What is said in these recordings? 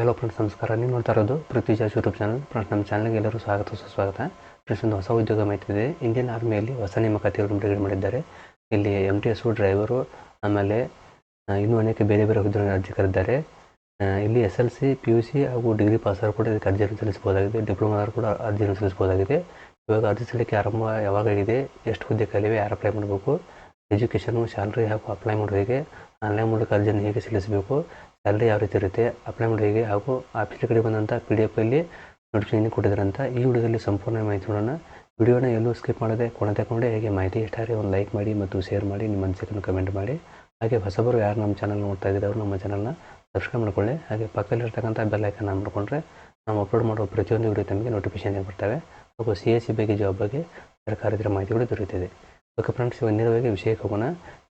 Hello friends ನಮಸ್ಕಾರ. ನೀವು ನೋಡ್ತಾ ಇರೋದು ಪೃಥ್ವಿಜಾಜ್ ಯೂಟ್ಯೂಬ್ ಚಾನಲ್ ಫ್ರೆಂಡ್ಸ್, ನಮ್ಮ ಚಾನಲ್ಗೆ ಎಲ್ಲರೂ ಸ್ವಾಗತ, ಸುಸ್ವಾಗತ. ಫ್ರೆಂಡ್ಸ್, ಒಂದು ಹೊಸ ಉದ್ಯೋಗ ಮಾಹಿತಿದೆ ಇಂಡಿಯನ್ ಆರ್ಮಿಯಲ್ಲಿ ಹೊಸ ನೇಮಕಾತಿಗಳನ್ನು ಬಿಡುಗಡೆ ಮಾಡಿದ್ದಾರೆ. ಇಲ್ಲಿ ಎಂ ಟಿ ಎಸ್ ಡ್ರೈವರು ಆಮೇಲೆ ಇನ್ನೂ ಅನೇಕ ಬೇರೆ ಬೇರೆ ಹುದ್ದೆಗಳನ್ನು ಅರ್ಜಿ ಕರೆದಿದ್ದಾರೆ. ಇಲ್ಲಿ S L C P U C ಹಾಗೂ ಡಿಗ್ರಿ ಪಾಸರು ಕೂಡ ಇದಕ್ಕೆ ಅರ್ಜಿಯನ್ನು ಸಲ್ಲಿಸಬಹುದಾಗಿದೆ. ಡಿಪ್ಲೊಮಾದವರು ಕೂಡ ಅರ್ಜಿಯನ್ನು ಸಲ್ಲಿಸಬಹುದಾಗಿದೆ. ಇವಾಗ ಅರ್ಜಿ ಸಲ್ಲಿಕೆ ಆರಂಭ ಯಾವಾಗಾಗಿದೆ ಎಷ್ಟು ಹುದ್ದೆ ಕಲಿವೆ ಯಾರು ಅಪ್ಲೈ ಮಾಡಬೇಕು ಎಜುಕೇಷನು ಸ್ಯಾಲ್ರಿ ಹಾಗೂ ಅಪ್ಲೈ ಮಾಡೋದು ಹೇಗೆ ಆನ್ಲೈನ್ ಮೂಲಕ ಅರ್ಜಿಯನ್ನು ಹೇಗೆ ಸಲ್ಲಿಸಬೇಕು ಸ್ಯಾಲ್ರಿ ಯಾವ ರೀತಿ ಇರುತ್ತೆ ಅಪ್ಲೈ ಮಾಡೋದು ಹೇಗೆ, ಹಾಗೂ ಆಫೀಸ್ ಕಡೆ ಬಂದಂಥ ಪಿ ಡಿ ಎಫಲ್ಲಿ ನೋಟಿಫಿಕೇಶನ್ ಕೊಟ್ಟಿದ್ದಾರೆ ಅಂತ ಈ ವಿಡಿಯೋದಲ್ಲಿ ಸಂಪೂರ್ಣ ಮಾಹಿತಿ ನೋಡೋಣ. ವಿಡಿಯೋನ ಎಲ್ಲೂ ಸ್ಕಿಪ್ ಮಾಡದೆ ಕೊನೆ ತಗೊಂಡೆ ಹೇಗೆ ಮಾಹಿತಿ ಇಷ್ಟ ಆದರೆ ಒಂದು ಲೈಕ್ ಮಾಡಿ ಮತ್ತು ಶೇರ್ ಮಾಡಿ, ನಿಮ್ಮ ಅನಿಸಿಕೆಯನ್ನು ಕಮೆಂಟ್ ಮಾಡಿ. ಹಾಗೆ ಹೊಸಬರು ಯಾರು ನಮ್ಮ ಚಾನಲ್ ನೋಡ್ತಾ ಇದ್ದಾರೆ ಅವರು ನಮ್ಮ ಚಾನಲ್ನ ಸಬ್ಸ್ಕ್ರೈಬ್ ಮಾಡ್ಕೊಳ್ಳಿ. ಹಾಗೆ ಪಕ್ಕದಲ್ಲಿರ್ತಕ್ಕಂಥ ಬೆಲ್ ಐಕನ್ ಆನ್ ಮಾಡಿಕೊಂಡ್ರೆ ನಾವು ಅಪ್ಲೋಡ್ ಮಾಡುವ ಪ್ರತಿಯೊಂದು ವಿಡಿಯೋ ತಮಗೆ ನೋಟಿಫಿಕೇಶನ್ ಬರ್ತವೆ. ಹಾಗೂ ಸಿ ಎಸ್ ಸಿ ಬಗ್ಗೆ ಜಾಬ್ ಬಗ್ಗೆ ಸರ್ಕಾರದ ಮಾಹಿತಿಗಳು ದೊರೆಯುತ್ತಿದೆ. ಓಕೆ ಫ್ರೆಂಡ್ಸ್, ಇವಾಗ ನೇರವಾಗಿ ವಿಷಯಕ್ಕೆ ಹೋಗೋಣ.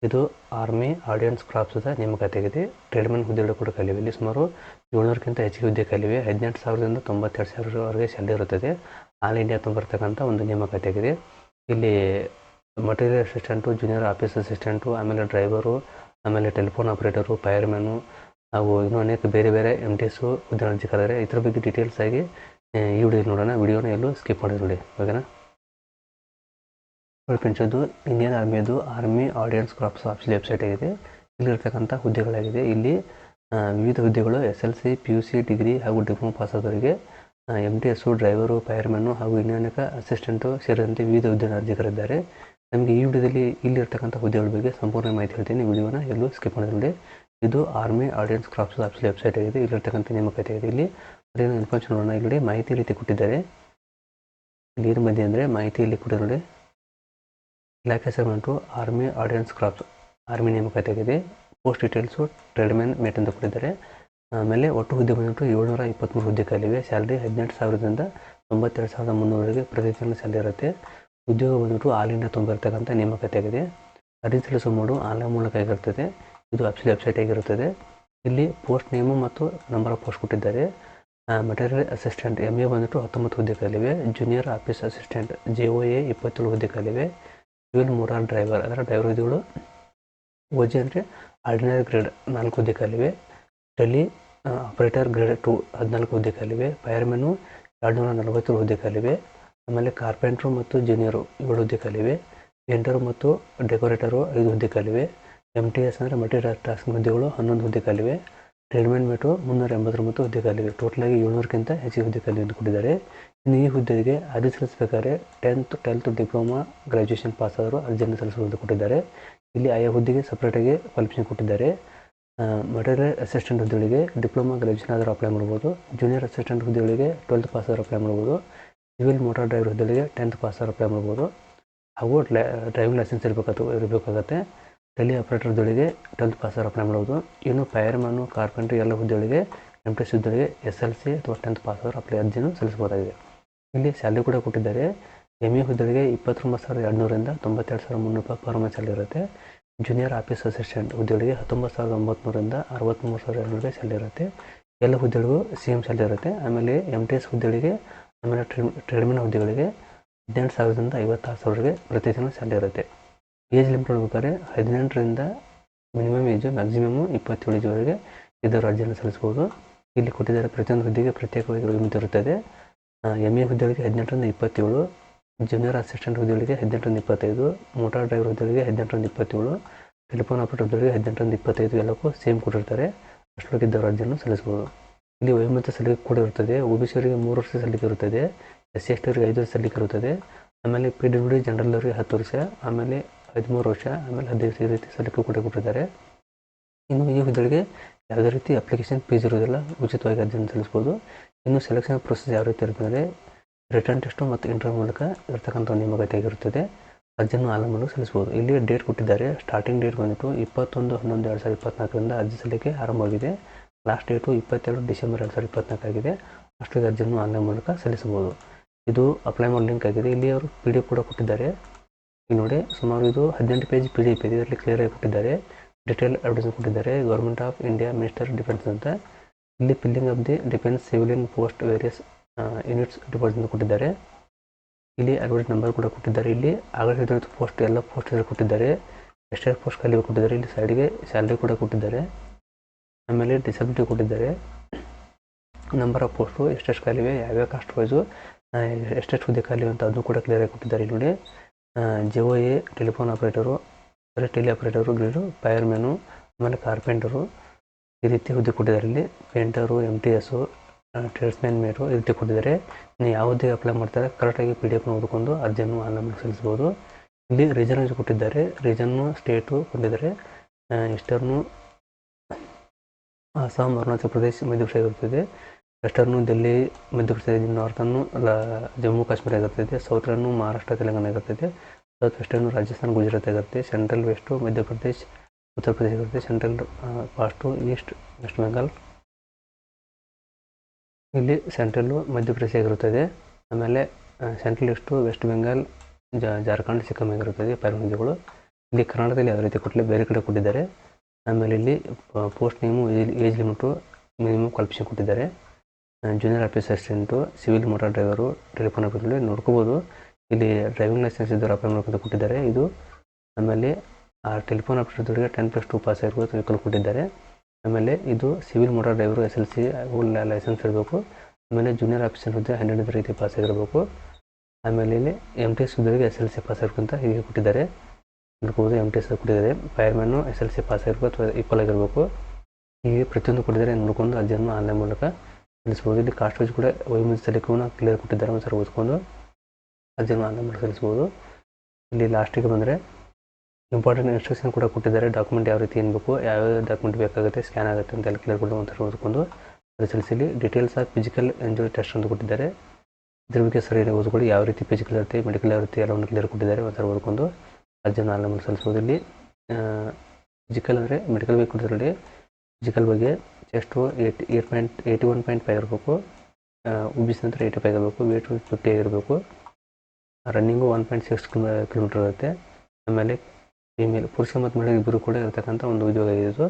ಇದು ಆರ್ಮಿ ಆಡಿಯನ್ಸ್ ಕ್ರಾಪ್ಸ್ದ ನೇಮಕಾತಿಯಾಗಿದೆ ಟ್ರೇಡ್ಮೆನ್ ಹುದ್ದೆಗಳು ಕೂಡ ಕಲಿವೆ ಇಲ್ಲಿ ಸುಮಾರು ಏಳ್ನೂರಕ್ಕಿಂತ ಹೆಚ್ಚಿಗೆ ಹುದ್ದೆ ಕಲಿವೆ. ಹದಿನೆಂಟು ಸಾವಿರದಿಂದ ತೊಂಬತ್ತೆರಡು ಸಾವಿರವರೆಗೆ ಸ್ಯಾಲರಿ ಇರುತ್ತದೆ. ಆಲ್ ಇಂಡಿಯಾ ತುಂಬಿರ್ತಕ್ಕಂಥ ಒಂದು ನೇಮಕಾತಿಯಾಗಿದೆ ಇಲ್ಲಿ material assistant junior office assistant ಆಮೇಲೆ ಡ್ರೈವರು ಆಮೇಲೆ ಟೆಲಿಫೋನ್ ಆಪ್ರೇಟರು ಫೈರ್ಮ್ಯಾನು ಹಾಗೂ ಇನ್ನೂ ಅನೇಕ ಬೇರೆ ಬೇರೆ ಎಂ ಟಿ ಎಸ್ಸು ಉದ್ಯೋಗ ಇದ್ರ ಬಗ್ಗೆ ಡೀಟೇಲ್ಸ್ ಆಗಿ, ಈ ವಿಡಿಯೋ ನೋಡೋಣ. ವಿಡಿಯೋನ ಎಲ್ಲೂ ಸ್ಕಿಪ್ ಮಾಡಿದ್ರು ನೋಡಿ ಓಕೆನಾ? Friends Indian ಆರ್ಮಿಯದು army ordnance corps office website ಆಗಿದೆ. ಇಲ್ಲಿರ್ತಕ್ಕಂಥ ಹುದ್ದೆಗಳಾಗಿದೆ. ಇಲ್ಲಿ ವಿವಿಧ ಹುದ್ದೆಗಳು S L C, P U C, degree ಹಾಗೂ diploma pass ಆದವರಿಗೆ M T S driver fireman ಹಾಗೂ ಇನ್ನೇನಕ ಅಸಿಸ್ಟೆಂಟು ಸೇರಿದಂತೆ ವಿವಿಧ ಹುದ್ದೆ ಅರ್ಜಿಗಳಿದ್ದಾರೆ ನಮಗೆ ಈ ವಿಡಿಯೋದಲ್ಲಿ ಇಲ್ಲಿರ್ತಕ್ಕಂಥ ಹುದ್ದೆಗಳ ಬಗ್ಗೆ ಸಂಪೂರ್ಣ ಮಾಹಿತಿ ಹೇಳ್ತೀನಿ. ವಿಡಿಯೋನ ಎಲ್ಲೂ ಸ್ಕಿಪ್ ಮಾಡೋದಿಲ್ಲ ಇದು army ordnance corps office website ಆಗಿದೆ. ಇಲ್ಲಿರ್ತಕ್ಕಂಥ ನೇಮಕಾತಿ ಆಗಿದೆ. ಇಲ್ಲಿ ಅದೇನು ಇನ್ಫಾರ್ಮೇಷನ್ ನೋಡೋಣ. ಇಲ್ಲಿ ಮಾಹಿತಿ ರೀತಿ ಕೊಟ್ಟಿದ್ದಾರೆ. ಇಲ್ಲಿ ಏನು ಬಂದಿದೆ ಅಂದರೆ ಮಾಹಿತಿ ಇಲ್ಲಿ ಕೊಟ್ಟಿದ್ದಾರೆ ನೋಡಿ ಹೆಸರು ಆರ್ಮಿ ಆಡಿಯನ್ಸ್ ಕ್ರಾಪ್ಸ್ ಆರ್ಮಿ ನೇಮಕಾತಿ ಆಗಿದೆ ಪೋಸ್ಟ್ ಡೀಟೇಲ್ಸು ಟ್ರೇಡ್ಮ್ಯಾನ್ ಮೇಟ್ ಅಂತ ಕೊಟ್ಟಿದ್ದಾರೆ. ಆಮೇಲೆ ಒಟ್ಟು ಹುದ್ದೆ ಬಂದ್ಬಿಟ್ಟು ಏಳ್ನೂರ ಇಪ್ಪತ್ತ್ಮೂರು ಹುದ್ದೆ ಕಾಲಿವೆ ಸ್ಯಾಲ್ರಿ ಹದಿನೆಂಟು ಸಾವಿರದಿಂದ ತೊಂಬತ್ತೆರಡು ಸಾವಿರದ ಮುನ್ನೂರವರೆಗೆ ಪ್ರತಿ ತಿಂಗಳು ಸ್ಯಾಲ್ರಿ ಇರುತ್ತೆ. ಉದ್ಯೋಗ ಬಂದ್ಬಿಟ್ಟು ಆಲ್ ಇಂಡಿಯಾ ತುಂಬಿರ್ತಕ್ಕಂಥ ನೇಮಕಾತಿ ಆಗಿದೆ ಅರ್ಜಿ ಸಲ್ಲಿಸೋ ಮೋಡು ಆನ್ಲೈನ್ ಮೂಲಕ ಆಗಿರ್ತದೆ. ಇದು ಅಪ್ಸಿ ವೆಬ್ಸೈಟ್ ಆಗಿರುತ್ತದೆ. ಇಲ್ಲಿ ಪೋಸ್ಟ್ ನೇಮು ಮತ್ತು ನಂಬರ್ ಆಫ್ ಪೋಸ್ಟ್ ಕೊಟ್ಟಿದ್ದಾರೆ. ಮೆಟೀರಿಯಲ್ ಅಸಿಸ್ಟೆಂಟ್ ಎಂ ಎ ಬಂದ್ಬಿಟ್ಟು ಹತ್ತೊಂಬತ್ತು ಹುದ್ದೆ ಖಾಲಿವೆ. Junior office assistant J O A ಇಪ್ಪತ್ತೇಳು ಹುದ್ದೆ ಖಾಲಿವೆ. ಫ್ಯೂಲ್ ಮೋಟಾರ್ ಡ್ರೈವರ್ ಅಂದರೆ ಡ್ರೈವರ್ ಇದುಗಳು ಓಜಿ ಅಂದರೆ ಆರ್ಡಿನರಿ ಗ್ರೇಡ್ ನಾಲ್ಕು ಹುದ್ದೆ ಖಾಲಿವೆ ಟೆಲಿ ಆಪರೇಟರ್ ಗ್ರೇಡ್ ಟು ಹದಿನಾಲ್ಕು ಹುದ್ದೆ ಖಾಲಿವೆ ಫೈರ್ಮೆನು ಎರಡುನೂರ ನಲವತ್ತು ಹುದ್ದೆ ಖಾಲಿವೆ ಆಮೇಲೆ ಕಾರ್ಪೆಂಟ್ರು ಮತ್ತು ಜೂನಿಯರು ಏಳು ಹುದ್ದೆ ಕಾಲಿವೆ ಪೇಂಟರು ಮತ್ತು ಡೆಕೋರೇಟರು ಐದು ಹುದ್ದೆ ಖಾಲಿವೆ ಎಂ ಟಿ ಎಸ್ ಅಂದರೆ ಮಲ್ಟಿ ಟಾಸ್ಕ್ ಹುದ್ದೆಗಳು ಹನ್ನೊಂದು ಹುದ್ದೆ ಖಾಲಿವೆ ಟ್ರೇಡ್ಮೆಂಟ್ ಮೇಟು ಮುನ್ನೂರ ಎಂಬತ್ತೊಂಬತ್ತು ಹುದ್ದೆ ಟೋಟಲ್ ಟೋಟಲಾಗಿ ಏಳ್ನೂರಕ್ಕಿಂತ ಹೆಚ್ಚಿಗೆ ಹುದ್ದೆ ಖಾಲಿ ಅಂತ ಕೊಟ್ಟಿದ್ದಾರೆ ಇನ್ನು ಈ ಹುದ್ದೆಗೆ ಅರ್ಜಿ ಸಲ್ಲಿಸಬೇಕಾದ್ರೆ tenth, twelfth diploma graduation pass ಆದರೂ ಅರ್ಜಿಯನ್ನು ಸಲ್ಲಿಸುವಂತ ಕೊಟ್ಟಿದ್ದಾರೆ. ಇಲ್ಲಿ ಆಯಾ ಹುದ್ದೆಗೆ ಸಪ್ರೇಟಾಗಿ ಕ್ವಾಲಿಫಿಕೇಷನ್ ಕೊಟ್ಟಿದ್ದಾರೆ. ಮೆಟೀರಿಯಲ್ ಅಸಿಸ್ಟೆಂಟ್ ಹುದ್ದೆಗಳಿಗೆ ಡಿಪ್ಲೊಮಾ ಗ್ರ್ಯಾಜುಯೇಷನ್ ಆದರೂ ಅಪ್ಲೈ ಮಾಡ್ಬೋದು. ಜೂನಿಯರ್ ಅಸಿಸ್ಟೆಂಟ್ ಹುದ್ದೆಗಳಿಗೆ ಟ್ವೆಲ್ತ್ ಪಾಸ್ ಆದರೂ ಅಪ್ಲೈ ಮಾಡ್ಬೋದು. ಸಿವಿಲ್ ಮೋಟಾರ್ ಡ್ರೈವರ್ ಹುದ್ದೆಗಳಿಗೆ ಟೆಂತ್ ಪಾಸ್ ಆದರೂ ಅಪ್ಲೈ ಮಾಡ್ಬೋದು. ಹಾಗೂ ಡ್ರೈವಿಂಗ್ ಲೈಸೆನ್ಸ್ ಇರಬೇಕಾಗುತ್ತೆ ಇರಬೇಕಾಗತ್ತೆ. ಟೆಲಿ ಆಪರೇಟರ್ ಹುದ್ದೆಗಳಿಗೆ ಟ್ವೆಲ್ತ್ ಪಾಸ್ ಅಪ್ಲೈ ಮಾಡ್ಬೋದು ಇನ್ನು ಫೈರ್ಮನ್ನು ಕಾರ್ಪೆಂಟ್ರಿ ಎಲ್ಲ ಹುದ್ದೆಗಳಿಗೆ ಎಂ ಟಿ ಎಸ್ ಹುದ್ದೆಗಳಿಗೆ ಎಸ್ ಎಲ್ ಸಿ ಅಥವಾ ಟೆಂತ್ ಪಾಸ್ ಅವರು ಅಪ್ಲೈ ಅರ್ಜಿಯನ್ನು ಸಲ್ಲಿಸಬಹುದಾಗಿದೆ. ಇಲ್ಲಿ ಸ್ಯಾಲ್ರಿ ಕೂಡ ಕೊಟ್ಟಿದ್ದಾರೆ. ಎಂ ಇ ಹುದ್ದೆಗಳಿಗೆ ಇಪ್ಪತ್ತೊಂಬತ್ತು ಸಾವಿರದ ಎರಡುನೂರಿಂದ ತೊಂಬತ್ತೆರಡು ಸಾವಿರದ ಮುನ್ನೂರು ರೂಪಾಯಿ ಪರ್ ಮಂತ್ ಇರುತ್ತೆ. ಜೂನಿಯರ್ ಆಫೀಸ್ ಅಸಿಸ್ಟೆಂಟ್ ಹುದ್ದೆಗಳಿಗೆ ಹತ್ತೊಂಬತ್ತು ಸಾವಿರದ ಒಂಬತ್ನೂರಿಂದ ಅರವತ್ತ್ಮೂರು ಸಾವಿರದ ಎರಡು ರೂಪಾಯಿ ಸ್ಯಾಲರಿ ಇರುತ್ತೆ. ಎಲ್ಲ ಹುದ್ದೆಗಳಿಗೂ ಎಂ ಸ್ಯಾಲರಿ ಇರುತ್ತೆ. ಆಮೇಲೆ ಎಂ ಟಿ ಎಸ್ ಹುದ್ದೆಗಳಿಗೆ ಆಮೇಲೆ ಟ್ರೇಡ್ಮೆನ್ ಹುದ್ದೆಗಳಿಗೆ ಹದಿನೆಂಟು ಸಾವಿರದಿಂದ ಐವತ್ತಾರು ಸಾವಿರಗೆ ಪ್ರತಿದಿನ ಸ್ಯಾಲರಿ ಇರುತ್ತೆ. ಏಜ್ ಲಿಮಿಟ್ ನೋಡ್ಬೇಕಾದ್ರೆ ಹದಿನೆಂಟರಿಂದ ಮಿನಿಮಮ್ ಏಜು ಮ್ಯಾಕ್ಸಿಮಮ್ ಇಪ್ಪತ್ತೇಳು ಏಜ್ವರೆಗೆ ಇದರ ಅರ್ಜಿಯನ್ನು ಸಲ್ಲಿಸ್ಬೋದು. ಇಲ್ಲಿ ಕೊಟ್ಟಿದ್ದಾರೆ ಪ್ರತಿಯೊಂದು ಹುದ್ದೆಗೆ ಪ್ರತ್ಯೇಕವಾಗಿ ಲಿಮಿಟ್ ಇರುತ್ತದೆ. ಎಂ ಎ ಹುದ್ದೆಗಳಿಗೆ ಹದಿನೆಂಟರಿಂದ ಇಪ್ಪತ್ತೇಳು ಜೂನಿಯರ್ ಅಸಿಸ್ಟೆಂಟ್ ಹುದ್ದೆಗಳಿಗೆ ಹದಿನೆಂಟರಿಂದ ಇಪ್ಪತ್ತೈದು ಮೋಟಾರ್ ಡ್ರೈವರ್ ಹುದ್ದೆಗಳಿಗೆ ಹದಿನೆಂಟರಿಂದ ಇಪ್ಪತ್ತೇಳು ಟೆಲಿಫೋನ್ ಆಪರೇಟರ್ ಹುದ್ದೆಗಳಿಗೆ ಹದಿನೆಂಟರಿಂದ ಇಪ್ಪತ್ತೈದು ಎಲ್ಲಕ್ಕೂ ಸೇಮ್ ಕೊಟ್ಟಿರ್ತಾರೆ. ಅಷ್ಟೊಳಗಿದ್ದವರ ಅರ್ಜಿಯನ್ನು ಸಲ್ಲಿಸ್ಬೋದು. ಇಲ್ಲಿ ವಯೋಮಿತ ಸಲ್ಲಿಕೆ ಕೂಡ ಇರುತ್ತದೆ ಒ ಬಿ ಸಿಯವರಿಗೆ ಮೂರು ವರ್ಷ ಸಲ್ಲಿಕೆ ಇರುತ್ತದೆ. ಎಸ್ ಸಿ ಎಸ್ ಟಿಯವರಿಗೆ ಐದು ವರ್ಷ ಸಲ್ಲಿಕೆ ಇರುತ್ತದೆ. ಆಮೇಲೆ ಪಿ ಡಬ್ಲ್ಯೂ ಡಿ ಜನರಲ್ ಅವರಿಗೆ ಹತ್ತು ವರ್ಷ. ಆಮೇಲೆ ಹದಿಮೂರು ವರ್ಷ, ಆಮೇಲೆ ಹದಿನೈದು ರೀತಿ ಸಲ್ಲಿಕೆ ಕೂಡ ಕೊಟ್ಟಿದ್ದಾರೆ ಇನ್ನು ಈ ಹುದ್ದೆಗಳಿಗೆ ಯಾವುದೇ ರೀತಿ ಅಪ್ಲಿಕೇಶನ್ ಫೀಸ್ ಇರೋದಿಲ್ಲ ಉಚಿತವಾಗಿ ಅರ್ಜಿಯನ್ನು ತಿಳಿಸ್ಬೋದು ಇನ್ನು ಸೆಲೆಕ್ಷನ್ ಪ್ರೊಸೆಸ್ ಯಾವ ರೀತಿ ಇರ್ತದೆ ರಿಟರ್ನ್ ಟೆಸ್ಟು ಮತ್ತು ಇಂಟರ್ವ್ಯೂ ಮೂಲಕ ಇರತಕ್ಕಂಥ ನೇಮಕಾತಿ ಆಗಿರುತ್ತದೆ ಅರ್ಜಿಯನ್ನು ಆಲ ಮೂಲಕ ಸಲ್ಲಿಸ್ಬೋದು. ಇಲ್ಲಿ ಡೇಟ್ ಕೊಟ್ಟಿದ್ದಾರೆ. ಸ್ಟಾರ್ಟಿಂಗ್ ಡೇಟ್ ಬಂದ್ಬಿಟ್ಟು ಇಪ್ಪತ್ತೊಂದು, ಹನ್ನೊಂದು, ಎರಡು ಸಾವಿರದ ಇಪ್ಪತ್ನಾಲ್ಕರಿಂದ ಅರ್ಜಿ ಸಲ್ಲಿಕೆ ಆರಂಭವಾಗಿದೆ. ಲಾಸ್ಟ್ ಡೇಟು ಇಪ್ಪತ್ತೆರಡು ಡಿಸೆಂಬರ್ ಎರಡು ಸಾವಿರದ ಇಪ್ಪತ್ನಾಲ್ಕು ಆಗಿದೆ ಅಷ್ಟೊಂದು ಅರ್ಜಿಯನ್ನು ಆನ್ಲೈನ್ ಮೂಲಕ ಸಲ್ಲಿಸಬಹುದು. ಇದು ಅಪ್ಲೈ ಮಾಡೋ ಲಿಂಕ್ ಆಗಿದೆ. ಇಲ್ಲಿ ಅವರು ಪಿ ಡಿ ಎಫ್ ಕೂಡ ಕೊಟ್ಟಿದ್ದಾರೆ. ನೋಡಿ ಸುಮಾರು ಇದು ಹದಿನೆಂಟು ಪೇಜ್ ಪಿ ಡಿ ಎಫ್ ಇದೆ. ಇದರಲ್ಲಿ ಕ್ಲಿಯರ್ ಆಗಿ ಕೊಟ್ಟಿದ್ದಾರೆ. ಡಿಟೇಲ್ ಅಡ್ವರ್ಟೈಸ್ ಕೊಟ್ಟಿದ್ದಾರೆ. Government of India minister defence ಅಂತ. ಇಲ್ಲಿ filling of the defence civilian post various units department ಕೊಟ್ಟಿದ್ದಾರೆ. ಇಲ್ಲಿ ಅಡ್ವರ್ಟೈಸ್ ನಂಬರ್ ಕೂಡ ಕೊಟ್ಟಿದ್ದಾರೆ. ಇಲ್ಲಿ ಆಗಲೇ ಪೋಸ್ಟ್ ಎಲ್ಲ ಪೋಸ್ಟ್ ಕೊಟ್ಟಿದ್ದಾರೆ. ಎಷ್ಟೇ ಪೋಸ್ಟ್ ಖಾಲಿ ಕೊಟ್ಟಿದ್ದಾರೆ. ಇಲ್ಲಿ ಸೈಡ್ಗೆ ಸ್ಯಾಲ್ರಿ ಕೂಡ ಕೊಟ್ಟಿದ್ದಾರೆ. ಆಮೇಲೆ ಡಿಸಬಿಲಿಟಿ ಕೊಟ್ಟಿದ್ದಾರೆ. ನಂಬರ್ ಆಫ್ ಪೋಸ್ಟು ಎಷ್ಟೆಷ್ಟು ಖಾಲಿವೆ ಯಾವ್ಯಾವ ಕಾಸ್ಟ್ ವೈಸು ಎಷ್ಟೆಷ್ಟು ಹುದ್ದೆ ಖಾಲಿ ಅಂತ ಅದನ್ನು ಕೂಡ ಕ್ಲಿಯರಾಗಿ ಕೊಟ್ಟಿದ್ದಾರೆ ಇಲ್ಲಿ ನೋಡಿ. G O A telephone operator ಅಂದರೆ ಟೆಲಿ ಆಪ್ರೇಟರು ಗ್ರಿಡು ಫೈರ್ಮ್ಯಾನು ಆಮೇಲೆ ಕಾರ್ಪೆಂಟರು ಈ ರೀತಿ ಹುದ್ದೆ ಕೊಟ್ಟಿದ್ದಾರೆ ಇಲ್ಲಿ. Painter M T S tradesman ಮೇರು ಈ ರೀತಿ ಕೊಟ್ಟಿದ್ದಾರೆ. ನೀವು ಯಾವುದೇ ಅಪ್ಲೈ ಮಾಡ್ತಾರೆ ಕರೆಕ್ಟಾಗಿ ಪಿ ಡಿ ಎಫ್ನ ಓದ್ಕೊಂಡು ಅರ್ಜಿಯನ್ನು ಆನ್ಲೈನ್ ಸಲ್ಲಿಸ್ಬೋದು ಇಲ್ಲಿ ರೀಜನ್ ಕೊಟ್ಟಿದ್ದಾರೆ ರೀಜನ್ನು ಸ್ಟೇಟು ಕೊಟ್ಟಿದ್ದಾರೆ. ಇಷ್ಟರ್ನು ಅಸ್ಸಾಂ, ಅರುಣಾಚಲ ಪ್ರದೇಶ್ ಮಧ್ಯಪ್ರದೇಶ ಇರುತ್ತದೆ ವೆಸ್ಟರ್ನು, ದಿಲ್ಲಿ ಮಧ್ಯಪ್ರದೇಶ ನಾರ್ತನ್ನು ಅಲ್ಲ, ಜಮ್ಮು, ಕಾಶ್ಮೀರ ಆಗಿರ್ತೈತೆ ಸೌತ್ರನ್ನು ಮಹಾರಾಷ್ಟ್ರ, ತೆಲಂಗಾಣ ಆಗಿರ್ತೈತೆ ಸೌತ್ ವೆಸ್ಟರ್ನು ರಾಜಸ್ಥಾನ, ಗುಜರಾತ್ ಆಗಿರುತ್ತೆ ಸೆಂಟ್ರಲ್ ವೆಸ್ಟು ಮಧ್ಯಪ್ರದೇಶ್ ಉತ್ತರ ಪ್ರದೇಶ ಆಗಿರುತ್ತೆ central fast, east, west Bengal. ಇಲ್ಲಿ ಸೆಂಟ್ರಲ್ಲು ಮಧ್ಯಪ್ರದೇಶ ಆಗಿರುತ್ತದೆ. ಆಮೇಲೆ central east, west Bengal Jharkhand Sikkim ಆಗಿರುತ್ತದೆ ಪರಿಮಿತಿಗಳು ಇಲ್ಲಿ ಕರ್ನಾಟಕದಲ್ಲಿ ಯಾವ ರೀತಿ ಕೊಟ್ಟಲೆ ಬೇರೆ ಕಡೆ ಕೊಟ್ಟಿದ್ದಾರೆ. ಆಮೇಲೆ ಇಲ್ಲಿ post name, age limit, minimum qualification ಕೊಟ್ಟಿದ್ದಾರೆ. Junior office assistant civil motor driver telephone ಆಫೀಸಲ್ಲಿ ನೋಡ್ಕೋಬೋದು. ಇಲ್ಲಿ ಡ್ರೈವಿಂಗ್ ಲೈಸೆನ್ಸ್ ಇದ್ದವರು ಅಪ್ಲೈ ಮಾಡ್ಕೊಂಡು ಕೊಟ್ಟಿದ್ದಾರೆ. ಇದು ಆಮೇಲೆ ಆ ಟೆಲಿಫೋನ್ ಆಪರೇಟರ್ಗೆ ಟೆನ್ ಪ್ಲಸ್ ಟು ಪಾಸ್ ಆಗಿರ್ಬೋದು ವೆಹಿಕಲ್ ಕೊಟ್ಟಿದ್ದಾರೆ. ಆಮೇಲೆ ಇದು civil motor driver S L C licence ಇರಬೇಕು. ಆಮೇಲೆ ಜೂನಿಯರ್ ಆಫೀಸರ್ ಹುದ್ದೆ ಹನ್ನೆರಡು ರೀತಿ ಪಾಸ್ ಆಗಿರಬೇಕು. ಆಮೇಲೆ ಇಲ್ಲಿ ಎಂ ಟಿ ಎಸ್ ಹುದ್ದೆಗೆ ಎಸ್ ಎಲ್ ಸಿ ಪಾಸ್ ಆಗಿರ್ಬೇಕಂತ ಹೀಗೆ ಕೊಟ್ಟಿದ್ದಾರೆ. ನೋಡ್ಕೋಬೋದು ಎಂ ಟಿ ಎಸ್ ಕೊಟ್ಟಿದ್ದಾರೆ. Fireman S L C pass ಆಗಿರ್ಬೇಕು ಅಥವಾ ಈಕ್ವಲ್ ಆಗಿರಬೇಕು. ಹೀಗೆ ಪ್ರತಿಯೊಂದು ಕೊಟ್ಟಿದ್ದಾರೆ. ನೋಡ್ಕೊಂಡು ಅರ್ಜಿಯನ್ನು ಆನ್ಲೈನ್ ಮೂಲಕ ಸಲ್ಲಿಸ್ಬೋದು ಇಲ್ಲಿ ಕಾಸ್ಟ್ ವೈಸ್ ಕೂಡ ವೈಮಿಸ್ ಸಲಿಕೂನ ಕ್ಲಿಯರ್ ಕೊಟ್ಟಿದ್ದಾರೆ ಒಂದು ಸರ್ ಓದ್ಕೊಂಡು ಅದನ್ನು ಮೂಲಕ ಸಲ್ಲಿಸ್ಬೋದು. ಇಲ್ಲಿ ಲಾಸ್ಟಿಗೆ ಬಂದರೆ ಇಂಪಾರ್ಟೆಂಟ್ ಇನ್ಸ್ಟ್ರಕ್ಷನ್ ಕೂಡ ಕೊಟ್ಟಿದ್ದಾರೆ. ಡಾಕ್ಯುಮೆಂಟ್ ಯಾವ ರೀತಿ ಇನ್ಬೇಕು ಯಾವ ಯಾವ ಡಾಕ್ಯುಮೆಂಟ್ ಬೇಕಾಗುತ್ತೆ ಸ್ಕ್ಯಾನ್ ಆಗುತ್ತೆ ಅಂತ ಕ್ಲಿಯರ್ ಕೊಟ್ಟು ಒಂಥರ ಓದ್ಕೊಂಡು ಅದು ಸಲ್ಲಿಸಲಿ. Details of physical enjoy test ಅಂತ ಕೊಟ್ಟಿದ್ದಾರೆ. ಇದ್ರ ಬಗ್ಗೆ ಸರಿ ಓದ್ಕೊಳ್ಳಿ ಯಾವ ರೀತಿ ಫಿಸಿಕಲ್ ಇರುತ್ತೆ ಮೆಡಿಕಲ್ ಯಾವ ರೀತಿ ಎಲ್ಲವನ್ನು ಕ್ಲಿಯರ್ ಕೊಟ್ಟಿದ್ದಾರೆ ಒಂಥರ ಓದ್ಕೊಂಡು. ಅದನ್ನು ಆನ್ಲೈನ್ ಮೂಲಕ ಸಲ್ಲಿಸ್ಬೋದು ಇಲ್ಲಿ. ಫಿಸಿಕಲ್ ಅಂದರೆ ಮೆಡಿಕಲ್ ಬಗ್ಗೆ ಕೊಟ್ಟಿದ್ದಾರೆ ಫಿಸಿಕಲ್ ಬಗ್ಗೆ chest eight eight point, eighty one point five ಇರಬೇಕು. ಉಬ್ಬಿಸ್ ನಂತರ ಏಯ್ಟಿ ಫೈವ್ ಇರಬೇಕು ವೇಟ್ ಫಿಫ್ಟಿ ಆಗಿರಬೇಕು running one point six kilo, kilometre ಇರುತ್ತೆ. ಆಮೇಲೆ ಫೀಮೇಲ್ ಪುರುಷ ಮತ್ತು ಮಹಿಳೆ ಇಬ್ಬರು ಕೂಡ ಇರತಕ್ಕಂಥ ಒಂದು ಉದ್ಯೋಗ ಇದು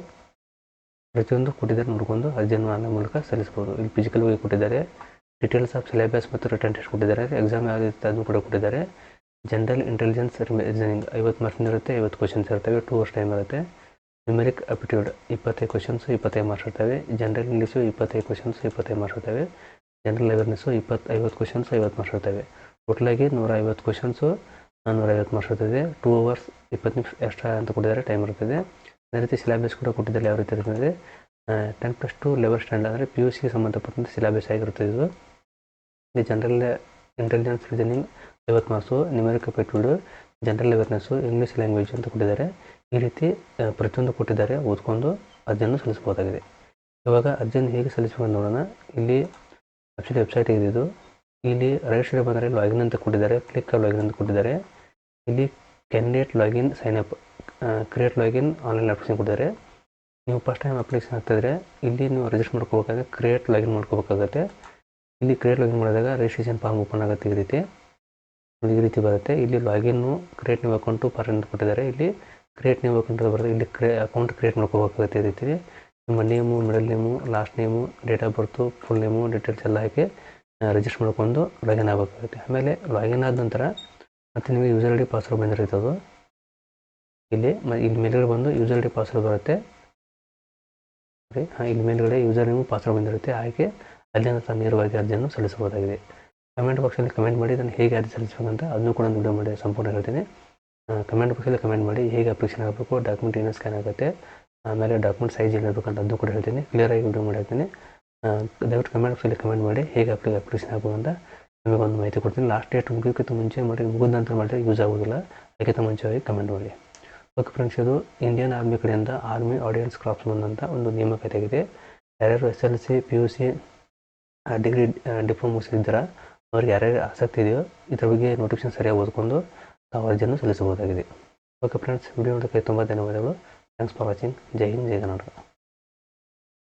ಪ್ರತಿಯೊಂದು ಕೊಟ್ಟಿದ್ದಾರೆ ನೋಡ್ಕೊಂಡು ಅರ್ಜಿಯನ್ನು ಆನ್ಲೈನ್ ಮೂಲಕ ಸಲ್ಲಿಸ್ಬೋದು. ಇಲ್ಲಿ ಫಿಸಿಕಲ್ ಹೋಗಿ ಕೊಟ್ಟಿದ್ದಾರೆ. ಡೀಟೇಲ್ಸ್ ಆಫ್ ಸಿಲೆಬಸ್ ಮತ್ತು ರಿಟರ್ನ್ ಟೆಸ್ಟ್ ಕೊಟ್ಟಿದ್ದಾರೆ. ಎಕ್ಸಾಮ್ ಯಾವ್ದು ಇರುತ್ತೆ ಅದನ್ನು ಕೂಡ ಕೊಟ್ಟಿದ್ದಾರೆ. ಜನರಲ್ ಇಂಟೆಲಿಜೆನ್ಸ್ ರೀಸನಿಂಗ್ ಐವತ್ತು ಮಾರ್ಕ್ಸಿಂದ ಇರುತ್ತೆ, ಐವತ್ತು ಕ್ವಶನ್ಸ್ ಇರ್ತವೆ ಟೂ ಅವರ್ಸ್ ಟೈಮ್ ಇರುತ್ತೆ. ನ್ಯೂಮೆರಿಕ್ ಅಪ್ಟಿಟ್ಯೂಡ್ ಇಪ್ಪತ್ತೈದು ಕ್ವಶನ್ಸು ಇಪ್ಪತ್ತೈದು ಮಾರ್ಕ್ಸ್ ಇರ್ತವೆ. ಜನರಲ್ ಇಂಗ್ಲೀಷು ಇಪ್ಪತ್ತೈದು ಕ್ವಶನ್ಸ್ ಇಪ್ಪತ್ತೈದು ಮಾರ್ಕ್ಸ್ ಇರ್ತವೆ. ಜನರಲ್ ಅವೇರ್ನೆಸ್ಸು ಇಪ್ಪತ್ತು ಐವತ್ತು ಕ್ವಶನ್ಸ್ ಐವತ್ತು ಮಾರ್ಕ್ಸ್ ಇರ್ತವೆ. ಟೋಟಲಾಗಿ ನೂರ ಐವತ್ತು ಕ್ವಶನ್ಸು ನೂರ ಐವತ್ತು ಮಾರ್ಕ್ಸ್ ಇರ್ತದೆ. ಟೂ ಅವರ್ಸ್ ಇಪ್ಪತ್ತು ನಿಮಿಷ ಎಕ್ಸ್ಟ್ರಾ ಅಂತ ಕೊಟ್ಟಿದ್ದಾರೆ ಟೈಮ್ ಇರ್ತದೆ. ಅದೇ ರೀತಿ ಸಿಲೆಬಸ್ ಕೂಡ ಕೊಟ್ಟಿದ್ದಾರೆ, ಯಾವ ರೀತಿ ಇರ್ತದೆ ten plus two level stand ಅಂದರೆ ಪಿ ಯು ಸಿಗೆ ಸಂಬಂಧಪಟ್ಟಂತೆ ಸಿಲೆಬಸ್ ಆಗಿರುತ್ತೆ ಇದು. ಇಲ್ಲಿ ಜನರಲ್ ಇಂಟೆಲಿಜೆನ್ಸ್ ರೀಸನಿಂಗ್ ಐವತ್ತು marks numeric aptitude general awareness English language ಅಂತ ಕೊಟ್ಟಿದ್ದಾರೆ. ಈ ರೀತಿ ಪ್ರತಿಯೊಂದು ಕೊಟ್ಟಿದ್ದಾರೆ, ಓದ್ಕೊಂಡು ಅರ್ಜಿಯನ್ನು ಸಲ್ಲಿಸಬಹುದಾಗಿದೆ. ಇವಾಗ ಅರ್ಜಿಯನ್ನು ಹೇಗೆ ಸಲ್ಲಿಸಬೇಕು ನೋಡೋಣ. ಇಲ್ಲಿ ಆ್ಯಕ್ಚುಲಿ ವೆಬ್ಸೈಟ್ ಇದೆ ಇಲ್ಲಿ ಸೈಡ್ ಬಂದರೆ ಲಾಗಿನ್ ಅಂತ ಕೊಟ್ಟಿದ್ದಾರೆ ಕ್ಲಿಕ್ ಲಾಗಿನ್ ಅಂತ ಕೊಟ್ಟಿದ್ದಾರೆ. ಇಲ್ಲಿ candidate login sign up create login online application ಕೊಟ್ಟಿದ್ದಾರೆ. ನೀವು ಫಸ್ಟ್ ಟೈಮ್ ಅಪ್ಲಿಕೇಶನ್ ಹಾಕ್ತಿದ್ರೆ ಇಲ್ಲಿ ನೀವು ರಿಜಿಸ್ಟರ್ ಮಾಡ್ಕೋಬೇಕಾದ್ರೆ ಕ್ರಿಯೇಟ್ ಲಾಗಿನ್ ಮಾಡ್ಕೋಬೇಕಾಗುತ್ತೆ. ಇಲ್ಲಿ ಕ್ರಿಯೇಟ್ ಲಾಗಿನ್ ಮಾಡಿದಾಗ ರಿಜಿಸ್ಟ್ರೇಷನ್ ಫಾರ್ಮ್ ಓಪನ್ ಆಗುತ್ತೆ ಈ ರೀತಿ. ಈ ರೀತಿ ಬರುತ್ತೆ. ಇಲ್ಲಿ ಲಾಗಿನ್ನು ಕ್ರಿಯೇಟ್ ನೀವು ಅಕೌಂಟು ಫಾರ್ ಅಂತ ಕೊಟ್ಟಿದ್ದಾರೆ. ಇಲ್ಲಿ ಕ್ರಿಯೇಟ್ ನೇಮ್ ಅಂತ ಬರುತ್ತೆ ಇಲ್ಲಿ ಕ್ರಿಯೇ ಅಕೌಂಟ್ ಕ್ರಿಯೇಟ್ ಮಾಡ್ಕೋಬೇಕಾಗುತ್ತೆ ರೀತಿ ನಿಮ್ಮ name middle name last name date of birth full name details ಎಲ್ಲ ಹಾಕಿ ರಿಜಿಸ್ಟರ್ ಮಾಡ್ಕೊಂಡು ಲಾಗಿನ್ ಆಗಬೇಕಾಗುತ್ತೆ. ಆಮೇಲೆ ಲಾಗಿನ್ ಆದ ನಂತರ ಮತ್ತು ನಿಮಗೆ ಯೂಸರ್ ಐ ಡಿ ಪಾಸ್ವರ್ಡ್ ಬಂದಿರುತ್ತೆ ಅದು. ಇಲ್ಲಿ ಇಲ್ಲಿ ಮೇಲ್ಗಡೆ ಬಂದು ಯೂಸರ್ ಐ ಡಿ ಪಾಸ್ವರ್ಡ್ ಬರುತ್ತೆ. ಸರಿ, ಹಾಂ, ಇಲ್ಲಿ ಮೇಲ್ಗಡೆ ಯೂಸರ್ ನೇಮು ಪಾಸ್ವರ್ಡ್ ಬಂದಿರುತ್ತೆ. ಹಾಗೆ ಅಲ್ಲಿಂದ ತಾನು ನೇರವಾಗಿ ಅರ್ಜಿಯನ್ನು ಸಲ್ಲಿಸಬಹುದಾಗಿದೆ. ಕಮೆಂಟ್ ಬಾಕ್ಸಲ್ಲಿ ಕಮೆಂಟ್ ಮಾಡಿ ನಾನು ಹೇಗೆ ಅರ್ಜಿ ಸಲ್ಲಿಸಬೇಕಂತ ಅದನ್ನು ಕೂಡ ವಿಡಿಯೋ ಮಾಡಿ, ಸಂಪೂರ್ಣ ಹೇಳ್ತೀನಿ. ಕಮೆಂಟ್ ಬಾಕ್ಸಲ್ಲಿ ಕಮೆಂಟ್ ಮಾಡಿ ಹೇಗೆ ಅಪ್ಲಿಕೇಶನ್ ಆಗಬೇಕು ಡಾಕ್ಯುಮೆಂಟ್ ಏನೋ ಸ್ಕ್ಯಾನ್ ಆಗುತ್ತೆ, ಆಮೇಲೆ ಡಾಕ್ಯುಮೆಂಟ್ ಸೈಜ್ ಏನಿರಬೇಕಂತ ಅದನ್ನು ಕೂಡ ಹೇಳ್ತೀನಿ ಕ್ಲಿಯರಾಗಿ ವಿಡಿಯೋ ಮಾಡಿರ್ತೀನಿ ದಯವಿಟ್ಟು ಕಮೆಂಟ್ ಬಾಕ್ಸಲ್ಲಿ ಕಮೆಂಟ್ ಮಾಡಿ ಹೇಗೆ ಅಪ್ಲಿ ಅಪ್ಲಿಕೇಶನ್ ಆಗಬೇಕು ಅಂತ ನಿಮಗೆ ಒಂದು ಮಾಹಿತಿ ಕೊಡ್ತೀನಿ. ಲಾಸ್ಟ್ ಡೇಟ್ ಮುಗಿಯೋಕ್ಕಿಂತ ಮುಂಚೆ ಮಾಡಿ ಮುಗಿದ ನಂತರ ಮಾಡಿದ್ರೆ ಯೂಸ್ ಆಗೋದಿಲ್ಲ, ಅದಕ್ಕಿಂತ ಮುಂಚೆಯಾಗಿ ಕಮೆಂಟ್ ಮಾಡಿ. ಓಕೆ ಫ್ರೆಂಡ್ಸ್ ಇದು ಇಂಡಿಯನ್ ಆರ್ಮಿ ಕಡೆಯಿಂದ ಆರ್ಮಿ ಆಡಿಯನ್ಸ್ ಕ್ರಾಪ್ಸ್ ಬಂದಂಥ ಒಂದು ನೇಮಕಾತಿ ಆಗಿದೆ ಯಾರ್ಯಾರು S L C P U C degree diploma ಮುಗಿಸಿದ್ದೀರಾ, ಅವ್ರಿಗೆ ಯಾರ್ಯಾರು ಆಸಕ್ತಿ ಇದೆಯೋ ಇದ್ರ ಬಗ್ಗೆ ನೋಟಿಫಿಕೇಶನ್ ಸರಿಯಾಗಿ ಓದ್ಕೊಂಡು ತಾವು ಅರ್ಜಿಯನ್ನು ಸಲ್ಲಿಸಬಹುದಾಗಿದೆ ಓಕೆ ಫ್ರೆಂಡ್ಸ್ ವಿಡಿಯೋ ನೋಡೋಕ್ಕೆ ತುಂಬ ಧನ್ಯವಾದಗಳು ಥ್ಯಾಂಕ್ಸ್ ಫಾರ್ ವಾಚಿಂಗ್ ಜೈ ಹಿಂದ್ ಜೈ ಕರ್ನಾಟಕ